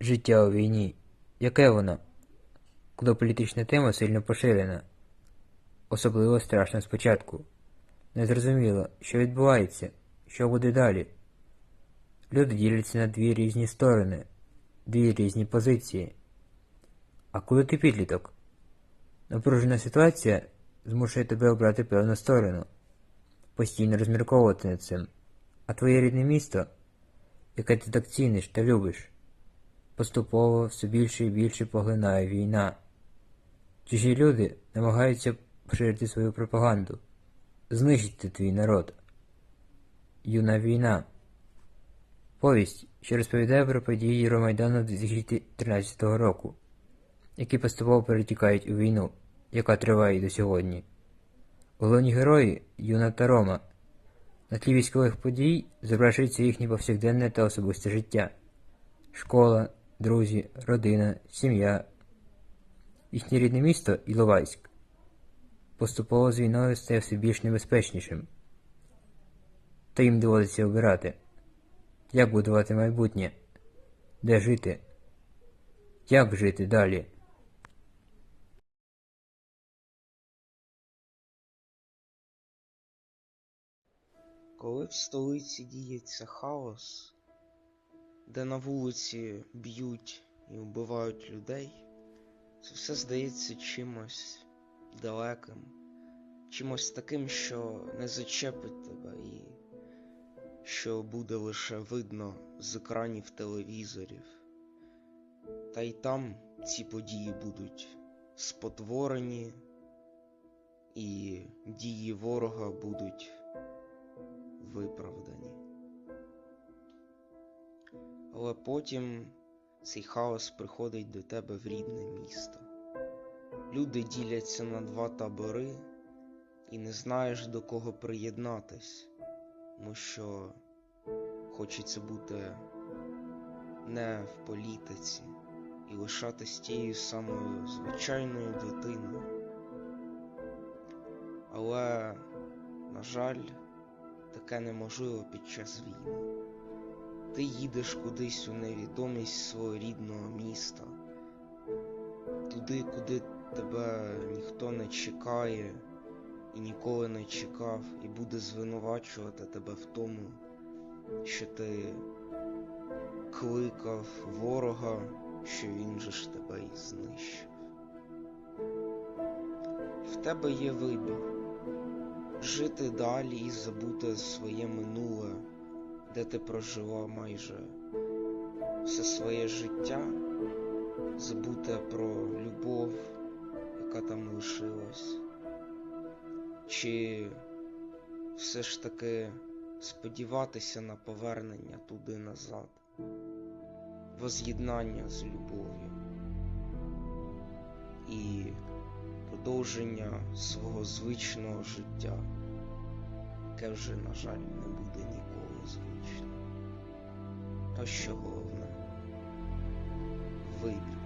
життя у війні? Яке воно? Коли політична тема сильно поширена. Особливо страшно спочатку. Незрозуміло, що відбувається, що буде далі. Люди діляться на дві різні сторони, дві різні позиції. А коли ти підліток? Напружена ситуація змушує тебе обрати певну сторону, постійно розмірковувати над цим. А твоє рідне місто, яке ти так ціниш та любиш, поступово все більше і більше поглинає війна. Чужі люди намагаються поширити свою пропаганду, знищити твій народ. Юна війна. Повість, що розповідає про події Євромайдану 2013 року, які поступово перетікають у війну, яка триває і до сьогодні. Головні герої Юна та Рома. На тлі військових подій зображується їхнє повсякденне та особисте життя, школа, друзі, родина, сім'я. Їхнє рідне місто Іловайськ поступово з війною стає все більш небезпечнішим. Та їм доводиться обирати, як будувати майбутнє, де жити, як жити далі. Коли в столиці діється хаос, де на вулиці б'ють і вбивають людей, це все здається чимось далеким, чимось таким, що не зачепить тебе і що буде лише видно з екранів телевізорів. Та й там ці події будуть спотворені, і дії ворога будуть виправдані. Але потім цей хаос приходить до тебе в рідне місто. Люди діляться на два табори, і не знаєш до кого приєднатись, тому що хочеться бути не в політиці і лишатись тією самою звичайною дитиною. Але, на жаль, таке неможливо під час війни. Ти їдеш кудись у невідомість свого рідного міста, туди, куди тебе ніхто не чекає і ніколи не чекав, і буде звинувачувати тебе в тому, що ти кликав ворога, що він же ж тебе і знищив. В тебе є вибір жити далі і забути своє минуле, де ти прожила майже все своє життя, забути про любов, яка там лишилась, чи все ж таки сподіватися на повернення туди назад, воз'єднання з любов'ю і продовження свого звичного життя, яке вже, на жаль, не буде ніколи звичним. А що головне вибір.